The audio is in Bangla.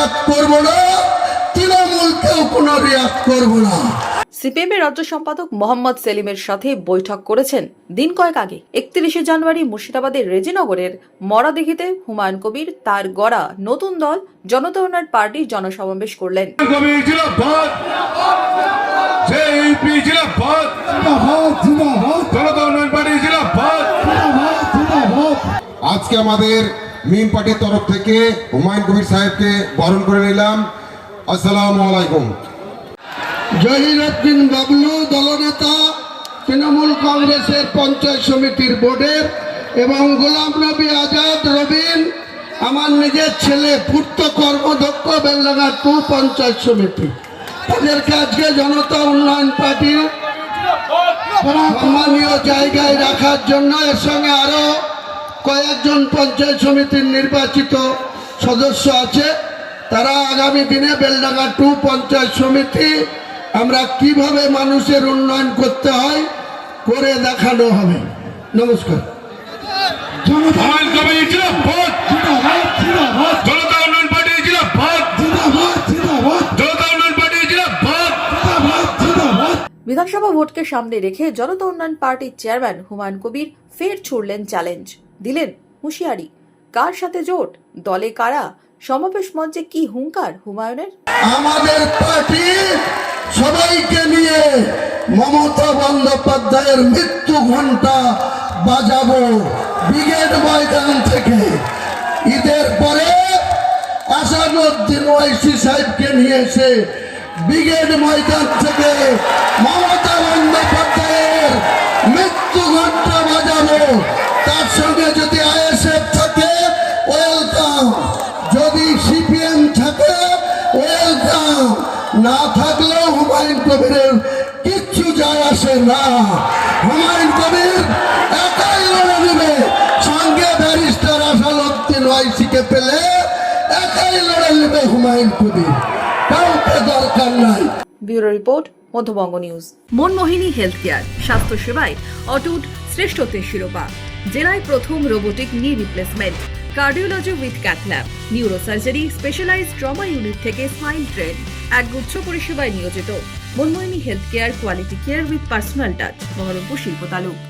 রিয়াক্ট করব না তৃণমূলকেও কোনো রিয়াক্ট করব না। সিপিএম এর রাজ্য সম্পাদক মোহাম্মদ সেলিমের সাথে বৈঠক করেছেন দিন কয়েক আগে। একত্রিশে জানুয়ারি মুর্শিদাবাদের রেজিনগরের মরাদিঘিতে হুমায়ুন কবির তার গড়া নতুন দল জনতা উন্নয়ন পার্টির জনসমাবেশ করলেন। পার্টি আজকে আমাদের মিম পার্টির তরফ থেকে হুমায়ুন কবির সাহেবকে বরণ করে নিলাম। আসসালামু আলাইকুম। জহিরুদ্দিন বাবলু দলনেতা তৃণমূল কংগ্রেসের পঞ্চায়েত সমিতির বোর্ডের এবং গোলাম নবী আজাদ রবিন আমার নিজের ছেলে পূর্ত কর্মদক্ষ বেলডাঙ্গা টু পঞ্চায়েত সমিতি। তাদেরকে আজকে জনতা উন্নয়ন পার্টির সম্মানীয় জায়গায় রাখার জন্য এর সঙ্গে আরও কয়েকজন পঞ্চায়েত সমিতির নির্বাচিত সদস্য আছে। তারা আগামী দিনে বেলডাঙ্গা টু পঞ্চায়েত সমিতি আমরা কীভাবে মানুষের উন্নয়ন করতে হয় করে দেখানো হবে। নমস্কার। বিধানসভা ভোটকে সামনে রেখে জনতা উন্নয়ন পার্টির চেয়ারম্যান হুমায়ুন কবির ফের ছুড়লেন চ্যালেঞ্জ। দিলেন হুঁশিয়ারি। কার সাথে জোট? দলে কারা? সমাবেশ মঞ্চে কি হুঙ্কার হুমায়ুনের? আমাদের পার্টি সবাইকে নিয়ে মমতা বন্দ্যোপাধ্যায়ের মৃত্যু ঘণ্টা বাজাবো ব্রিগেড ময়দান থেকে। ঈদের পরে আসাদুদ্দিন ওয়াইসি সাহেবকে নিয়ে এসে ব্রিগেড ময়দান থেকে মমতা বন্দ্যোপাধ্যায়ের না থাকলেও হুমায়ুন কবিরের কিচ্ছু যায় আসে না। হুমায়ুন কবির একাই লড়ে নেবে। সঙ্গে ব্যারিস্টার আসালুদ্দিন ওয়াইসিকে পেলে একাই লড়ে নেবে হুমায়ুন কবির। কাউকে দরকার নাই। Bureau report Madhyabanga news. Manmohini health care স্বাস্থ্য সেবায় অটুট শ্রেষ্ঠত্বের শিরোপা। জেলায় প্রথম robotic knee replacement cardiology with cath lab neurosurgery specialised trauma unit থেকে স্পাইন ট্রেন এক গুচ্ছ পরিষেবায় নিয়োজিত। Manmohini health care quality care with personal touch Baharampur শিল্প তালুক।